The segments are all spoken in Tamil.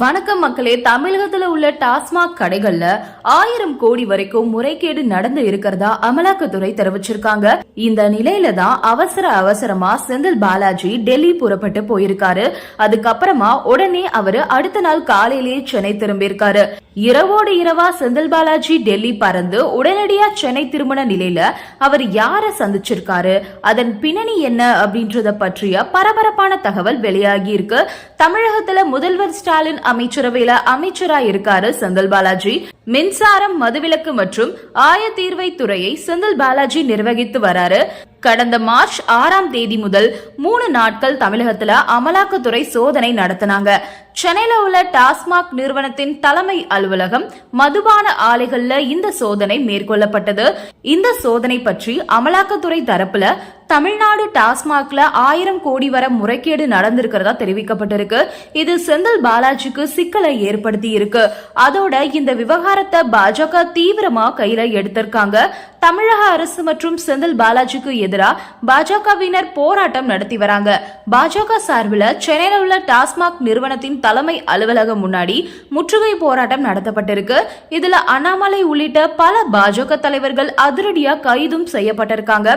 வணக்கம் மக்களே தமிழகத்துல உள்ள டாஸ்மாக் கடைகள்ல ஆயிரம் கோடி வரைக்கும் முறைகேடு நடந்து இருக்கிறதா அமலாக்கத்துறை தெரிவிச்சிருக்காங்க. இந்த நிலையில தான் அவசர அவசரமா செந்தில் பாலாஜி டெல்லி புறப்பட்டு போயிருக்காரு. அதுக்கப்புறமா உடனே அவரு அடுத்த நாள் காலையிலேயே சென்னை திரும்பியிருக்காரு. இரவோடு இரவா செந்தில் பாலாஜி டெல்லி பறந்து உடனடியா சென்னை திருமண நிலையில அவர் யார சந்திச்சிருக்காரு? அதன் பின்னணி என்ன அப்படின்றத பற்றிய பரபரப்பான தகவல் வெளியாகி இருக்கு. தமிழகத்துல முதல்வர் ஸ்டாலின் அமைச்சரவையில அமைச்சரா இருக்காரு செந்தில் பாலாஜி. மின்சாரம் மதுவிலக்கு மற்றும் ஆயத்தீர்வை துறையை செந்தில் பாலாஜி நிர்வகித்து வராரு. கடந்த மார்ச் ஆறாம் தேதி முதல் மூணு நாட்கள் தமிழகத்துல அமலாக்கத்துறை சோதனை நடத்தினாங்க. சென்னையில உள்ள டாஸ்மாக் நிறுவனத்தின் தலைமை அலுவலகம் மதுபான ஆலைகள்ல இந்த சோதனை மேற்கொள்ளப்பட்டது. இந்த சோதனை பற்றி அமலாக்கத்துறை தரப்புல தமிழ்நாடு டாஸ்மாக்ல ஆயிரம் கோடி வர முறைகேடு நடந்திருக்கிறதா தெரிவிக்கப்பட்டிருக்கு. இது செந்தில் பாலாஜிக்கு சிக்கலை ஏற்படுத்தி இருக்கு அதோட இந்த விவகாரத்தை பாஜக தீவிரமா கையில எடுத்திருக்காங்க. தமிழக அரசு மற்றும் செந்தில் பாலாஜிக்கு எதிராக பாஜகவினர் போராட்டம் நடத்தி வராங்க. பாஜக சார்பில் சென்னையில் உள்ள டாஸ்மாக் நிறுவனத்தின் தலைமை அலுவலகம் முன்னாடி முற்றுகை போராட்டம் நடத்தப்பட்டிருக்கு. இதுல அண்ணாமலை உள்ளிட்ட பல பாஜக தலைவர்கள் அதிரடியா கைதும் செய்யப்பட்டிருக்காங்க.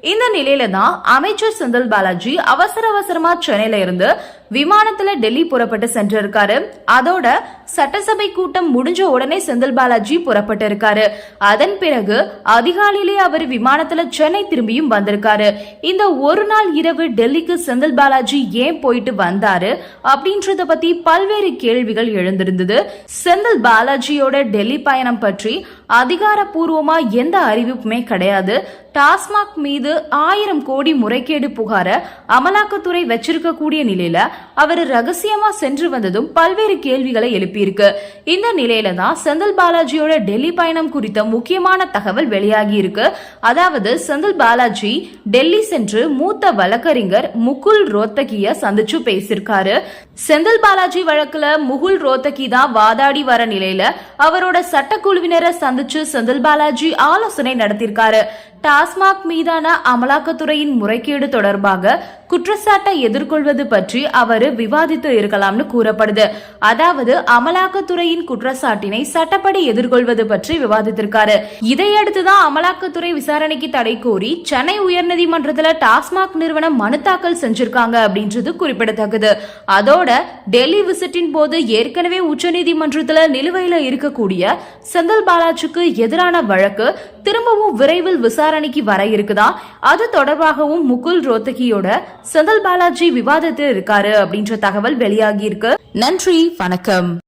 இந்த நிலையில தான் அமைச்சர் செந்தில் பாலாஜி அவசர அவசரமா சென்னையில இருந்து விமானத்துல டெல்லி புறப்பட்டு சென்றிருக்காரு. அதோட சட்டசபை கூட்டம் முடிஞ்ச உடனே செந்தில் பாலாஜி புறப்பட்டு இருக்காரு அதன் பிறகு அதிகாலையிலே அவர் விமானத்துல சென்னை திரும்பியும் வந்திருக்காரு. இந்த ஒரு நாள் இரவு டெல்லிக்கு செந்தில் பாலாஜி ஏன் போயிட்டு வந்தாரு அப்படின்றத பத்தி பல்வேறு கேள்விகள் எழுந்திருந்தது. செந்தில் பாலாஜியோட டெல்லி பயணம் பற்றி அதிகாரப்பூர்வமா எந்த அறிவிப்புமே கிடையாது. டாஸ்மாக் மீது ஆயிரம் கோடி முறைகேடு புகார அமலாக்கத்துறை வச்சிருக்கக்கூடிய நிலையில அவர் ரகசியமா சென்று வந்ததும் பல்வேறு கேள்விகளை எழுப்பியிருக்கு. இந்த நிலையில தான் செந்தில் பாலாஜியோட டெல்லி பயணம் குறித்த முக்கியமான தகவல் வெளியாகி இருக்கு அதாவது செந்தில் பாலாஜி டெல்லி சென்று மூத்த வழக்கறிஞர் முகுல் ரோத்தகிய சந்திச்சு பேசியிருக்காரு. செந்தில் பாலாஜி வழக்குல முகுல் ரோத்தகி தான் வாதாடி வர நிலையில அவரோட சட்டக்குழுவினரை சந்திச்சு செந்தில் பாலாஜி ஆலோசனை நடத்தியிருக்காரு. டாஸ்மாக் மீதான அமலாக்கத்துறையின் முறைகேடு தொடர்பாக குற்றச்சாட்டை எதிர்கொள்வது பற்றி அவர் விவாதித்து இருக்கலாம்னு கூறப்படுது. அதாவது அமலாக்கத்துறையின் குற்றச்சாட்டினை சட்டப்படி எதிர்கொள்வது பற்றி விவாதித்திருக்காரு. இதையடுத்துதான் அமலாக்கத்துறை விசாரணைக்கு தடை கோரி சென்னை உயர்நீதிமன்றத்துல டாஸ்மாக் நிறுவனம் மனு தாக்கல் செஞ்சிருக்காங்க அப்படின்றது குறிப்பிடத்தக்கது. அதோட டெல்லி விசிட்டின் போது ஏற்கனவே உச்சநீதிமன்றத்துல நிலுவையில இருக்கக்கூடிய செந்தில் பாலாஜிக்கு எதிரான வழக்கு திரும்பவும் விரைவில் விசாரணைக்கு வர இருக்குதா? அது தொடர்பாகவும் முகுல் ரோத்தகியோட செந்தில் பாலாஜி விவாதத்தில் இருக்காரு அப்படின்ற தகவல் வெளியாகி இருக்கு. நன்றி வணக்கம்.